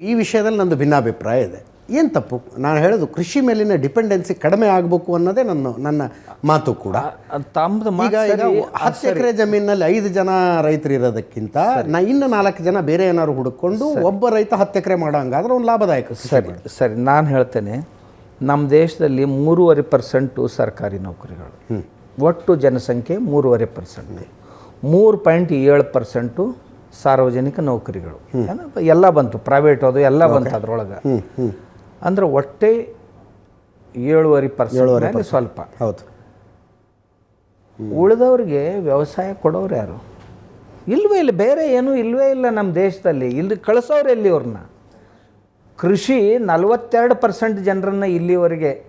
ಈ ವಿಷಯದಲ್ಲಿ ನಂದು ಭಿನ್ನಾಭಿಪ್ರಾಯ ಇದೆ. ಏನು ತಪ್ಪು? ನಾನು ಹೇಳೋದು ಕೃಷಿ ಮೇಲಿನ ಡಿಪೆಂಡೆನ್ಸಿ ಕಡಿಮೆ ಆಗಬೇಕು ಅನ್ನೋದೇ ನನ್ನ ನನ್ನ ಮಾತು ಕೂಡ. ತಮ್ಮದು ಈಗ ಈಗ ಹತ್ತು ಎಕರೆ ಜಮೀನಲ್ಲಿ ಐದು ಜನ ರೈತರು ಇರೋದಕ್ಕಿಂತ ನಾ ಇನ್ನು ನಾಲ್ಕು ಜನ ಬೇರೆ ಏನಾದ್ರು ಹುಡುಕೊಂಡು ಒಬ್ಬ ರೈತ ಹತ್ತು ಎಕರೆ ಮಾಡೋಂಗಾದ್ರೆ ಒಂದು ಲಾಭದಾಯಕ ಸರಿ ಸರಿ ನಾನು ಹೇಳ್ತೇನೆ ನಮ್ಮ ದೇಶದಲ್ಲಿ ಮೂರುವರೆ ಪರ್ಸೆಂಟು ಸರ್ಕಾರಿ ನೌಕರಿಗಳು. ಒಟ್ಟು ಜನಸಂಖ್ಯೆ ಮೂರುವರೆ ಪರ್ಸೆಂಟ್. ಮೂರು ಪಾಯಿಂಟ್ ಏಳು ಪರ್ಸೆಂಟು ಸಾರ್ವಜನಿಕ ನೌಕರಿಗಳು. ಎಲ್ಲ ಬಂತು ಪ್ರೈವೇಟ್ ಅದು ಎಲ್ಲ ಬಂತು ಅದ್ರೊಳಗೆ. ಅಂದ್ರೆ ಒಟ್ಟೆ ಏಳುವರೆ ಪರ್ಸೆಂಟ್ ಸ್ವಲ್ಪ. ಹೌದು. ಉಳಿದವ್ರಿಗೆ ವ್ಯವಸಾಯ ಕೊಡೋರು ಯಾರು? ಇಲ್ವೇ ಇಲ್ಲ ಬೇರೆ ಏನೂ ಇಲ್ವೇ ಇಲ್ಲ ನಮ್ಮ ದೇಶದಲ್ಲಿ. ಇಲ್ಲಿ ಕಳಿಸೋರು ಎಲ್ಲಿ ಅವ್ರನ್ನ ಕೃಷಿ ನಲವತ್ತೆರಡು ಪರ್ಸೆಂಟ್ ಜನರನ್ನು ಇಲ್ಲಿವರೆಗೆ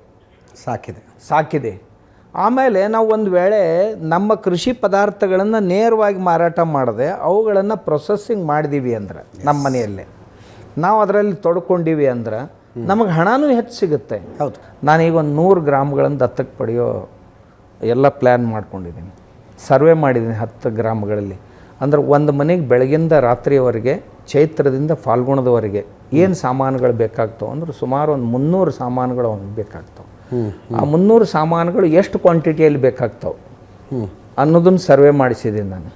ಸಾಕಿದೆ. ಸಾಕಿದೆ. ಆಮೇಲೆ ನಾವು ಒಂದು ವೇಳೆ ನಮ್ಮ ಕೃಷಿ ಪದಾರ್ಥಗಳನ್ನು ನೇರವಾಗಿ ಮಾರಾಟ ಮಾಡದೆ ಅವುಗಳನ್ನು ಪ್ರೊಸೆಸ್ಸಿಂಗ್ ಮಾಡಿದೀವಿ ಅಂದ್ರೆ ನಮ್ಮ ಮನೆಯಲ್ಲೇ. ನಾವು ಅದರಲ್ಲಿ ತೊಡ್ಕೊಂಡಿವಿ ಅಂದ್ರೆ ನಮಗೆ ಹಣನೂ ಹೆಚ್ಚು ಸಿಗುತ್ತೆ. ಹೌದು. ನಾನೀಗ ಒಂದು ನೂರು ಗ್ರಾಮ್ಗಳನ್ನು ದತ್ತಕ್ಕೆ ಪಡೆಯೋ ಎಲ್ಲ ಪ್ಲ್ಯಾನ್ ಮಾಡ್ಕೊಂಡಿದ್ದೀನಿ ಸರ್ವೆ ಮಾಡಿದ್ದೀನಿ ಹತ್ತು ಗ್ರಾಮಗಳಲ್ಲಿ. ಅಂದ್ರೆ ಒಂದು ಮನೆಗೆ ಬೆಳಗಿಂದ ರಾತ್ರಿಯವರೆಗೆ ಚೈತ್ರದಿಂದ ಫಾಲ್ಗುಣದವರೆಗೆ ಏನು ಸಾಮಾನುಗಳು ಬೇಕಾಗ್ತವೆ ಅಂದ್ರೆ ಸುಮಾರು ಒಂದು ಮುನ್ನೂರು ಸಾಮಾನುಗಳು ಅವನಿಗೆ ಬೇಕಾಗ್ತಾವೆ. ಆ ಮುನ್ನೂರು ಸಾಮಾನುಗಳು ಎಷ್ಟು ಕ್ವಾಂಟಿಟಿಯಲ್ಲಿ ಬೇಕಾಗ್ತವೆ? ಅನ್ನೋದನ್ನು ಸರ್ವೆ ಮಾಡಿಸಿದ್ದೀನಿ ನಾನು.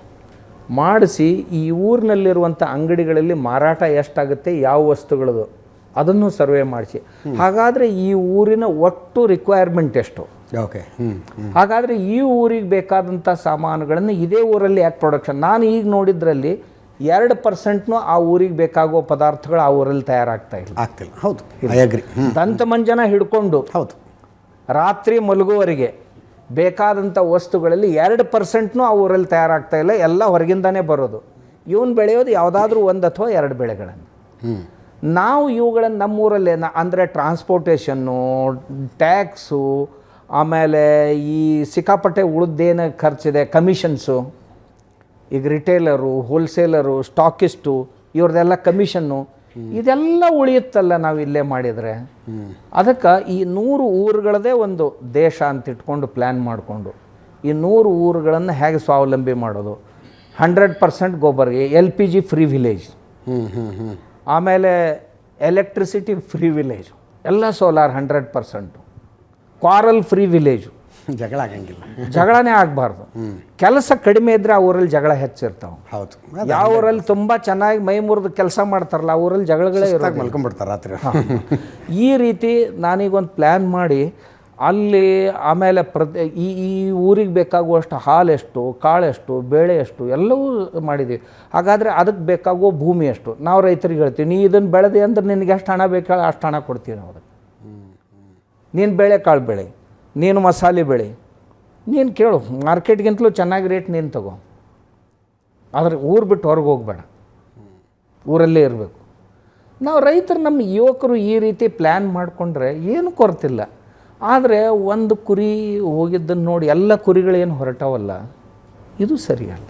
ಮಾಡಿಸಿ ಈ ಊರಿನಲ್ಲಿರುವಂಥ ಅಂಗಡಿಗಳಲ್ಲಿ ಮಾರಾಟ ಎಷ್ಟಾಗುತ್ತೆ ಯಾವ ವಸ್ತುಗಳದು ಅದನ್ನು ಸರ್ವೆ ಮಾಡಿಸಿ. ಹಾಗಾದರೆ ಈ ಊರಿನ ಒಟ್ಟು ರಿಕ್ವೈರ್ಮೆಂಟ್ ಎಷ್ಟು? ಓಕೆ. ಹಾಗಾದರೆ ಈ ಊರಿಗೆ ಬೇಕಾದಂಥ ಸಾಮಾನುಗಳನ್ನು ಇದೇ ಊರಲ್ಲಿ ಯಾಕೆ ಪ್ರೊಡಕ್ಷನ್ ನಾನು ಈಗ ನೋಡಿದ್ರಲ್ಲಿ ಎರಡು ಪರ್ಸೆಂಟ್ನು ಆ ಊರಿಗೆ ಬೇಕಾಗುವ ಪದಾರ್ಥಗಳು ಆ ಊರಲ್ಲಿ ತಯಾರಾಗ್ತಾ ಇಲ್ಲ. ಆಗ್ತಿಲ್ಲ. ಹೌದು. ದಂತಮಂಜನ ಹಿಡ್ಕೊಂಡು ಹೌದು. ರಾತ್ರಿ ಮಲಗುವವರಿಗೆ ಬೇಕಾದಂಥ ವಸ್ತುಗಳಲ್ಲಿ ಎರಡು ಪರ್ಸೆಂಟ್ನೂ ಆ ಊರಲ್ಲಿ ತಯಾರಾಗ್ತಾ ಇಲ್ಲ ಎಲ್ಲ ಹೊರಗಿಂದನೇ ಬರೋದು. ಇವನು ಬೆಳೆಯೋದು ಯಾವುದಾದ್ರೂ ಒಂದು ಅಥವಾ ಎರಡು ಬೆಳೆಗಳನ್ನು. ನಾವು ಇವುಗಳನ್ನು ನಮ್ಮೂರಲ್ಲೇ ಅಂದರೆ ಟ್ರಾನ್ಸ್ಪೋರ್ಟೇಷನ್ನು ಟ್ಯಾಕ್ಸು ಆಮೇಲೆ ಈ ಸಿಕ್ಕಾಪಟ್ಟೆ ಉಳಿದೇನು ಖರ್ಚಿದೆ ಕಮಿಷನ್ಸು ಈಗ ರಿಟೇಲರು ಹೋಲ್ಸೇಲರು ಸ್ಟಾಕಿಸ್ಟು ಇವ್ರದ್ದೆಲ್ಲ ಕಮಿಷನ್ನು ಇದೆಲ್ಲ ಉಳಿಯುತ್ತಲ್ಲ ನಾವು ಇಲ್ಲೇ ಮಾಡಿದರೆ? ಅದಕ್ಕೆ ಈ ನೂರು ಊರುಗಳದೇ ಒಂದು ದೇಶ ಅಂತ ಇಟ್ಕೊಂಡು ಪ್ಲ್ಯಾನ್ ಮಾಡಿಕೊಂಡು, ಈ ನೂರು ಊರುಗಳನ್ನು ಹೇಗೆ ಸ್ವಾವಲಂಬಿ ಮಾಡೋದು? ಹಂಡ್ರೆಡ್ ಪರ್ಸೆಂಟ್ ಗೊಬ್ಬರ, L P G free village ಆಮೇಲೆ ಎಲೆಕ್ಟ್ರಿಸಿಟಿ ಫ್ರೀ ವಿಲೇಜ್ ಎಲ್ಲ solar hundred percent. Quarrel free village ಜಗಳ ಆಗಂಗಿಲ್ಲ. ಜಗಳನೇ ಆಗಬಾರ್ದು. ಕೆಲಸ ಕಡಿಮೆ ಇದ್ರೆ ಆ ಊರಲ್ಲಿ ಜಗಳ ಹೆಚ್ಚಿರ್ತಾವೆ. ಹೌದು. ಯಾವ ಊರಲ್ಲಿ ತುಂಬ ಚೆನ್ನಾಗಿ ಮೈ ಮುರಿದು ಕೆಲಸ ಮಾಡ್ತಾರಲ್ಲ ಆ ಊರಲ್ಲಿ ಜಗಳಗಳೇ ಇರೋದು ಮಲ್ಕೊಂಡ್ಬಿಡ್ತಾರೆ ರಾತ್ರಿ. ಈ ರೀತಿ ನಾನೀಗೊಂದು ಪ್ಲ್ಯಾನ್ ಮಾಡಿ ಅಲ್ಲಿ ಆಮೇಲೆ ಪ್ರತಿ ಈ ಈ ಊರಿಗೆ ಬೇಕಾಗುವಷ್ಟು ಹಾಲೆಷ್ಟು ಕಾಳೆಷ್ಟು ಬೇಳೆ ಎಷ್ಟು ಎಲ್ಲವೂ ಮಾಡಿದ್ದೀವಿ ಹಾಗಾದರೆ ಅದಕ್ಕೆ ಬೇಕಾಗುವ ಭೂಮಿ ಎಷ್ಟು? ನಾವು ರೈತರಿಗೆ ಹೇಳ್ತೀವಿ ನೀ ಇದನ್ನು ಬೆಳೆದೆ ಅಂದ್ರೆ ನಿನಗೆ ಎಷ್ಟು ಹಣ ಬೇಕಾ ಅಷ್ಟು ಹಣ ಕೊಡ್ತೀವಿ ನಾವು ಅದಕ್ಕೆ. ನೀನು ಬೇಳೆ ಕಾಳು ಬೆಳೆ. ನೀನು ಮಸಾಲೆ ಬೆಳೆ. ನೀನು ಕೇಳು, ಮಾರ್ಕೆಟ್ಗಿಂತಲೂ ಚೆನ್ನಾಗಿ ರೇಟ್ ನೀನು ತಗೋ. ಆದರೆ ಊರು ಬಿಟ್ಟು ಹೊರಗೆ ಹೋಗಬೇಡ. ಊರಲ್ಲೇ ಇರಬೇಕು. ನಾವು ರೈತರು ನಮ್ಮ ಯುವಕರು ಈ ರೀತಿ ಪ್ಲ್ಯಾನ್ ಮಾಡಿಕೊಂಡ್ರೆ ಏನು ಕೊರತಿಲ್ಲ. ಆದರೆ ಒಂದು ಕುರಿ ಹೋಗಿದ್ದನ್ನು ನೋಡಿ ಎಲ್ಲ ಕುರಿಗಳೇನು ಹೊರಟವಲ್ಲ, ಇದು ಸರಿಯಲ್ಲ.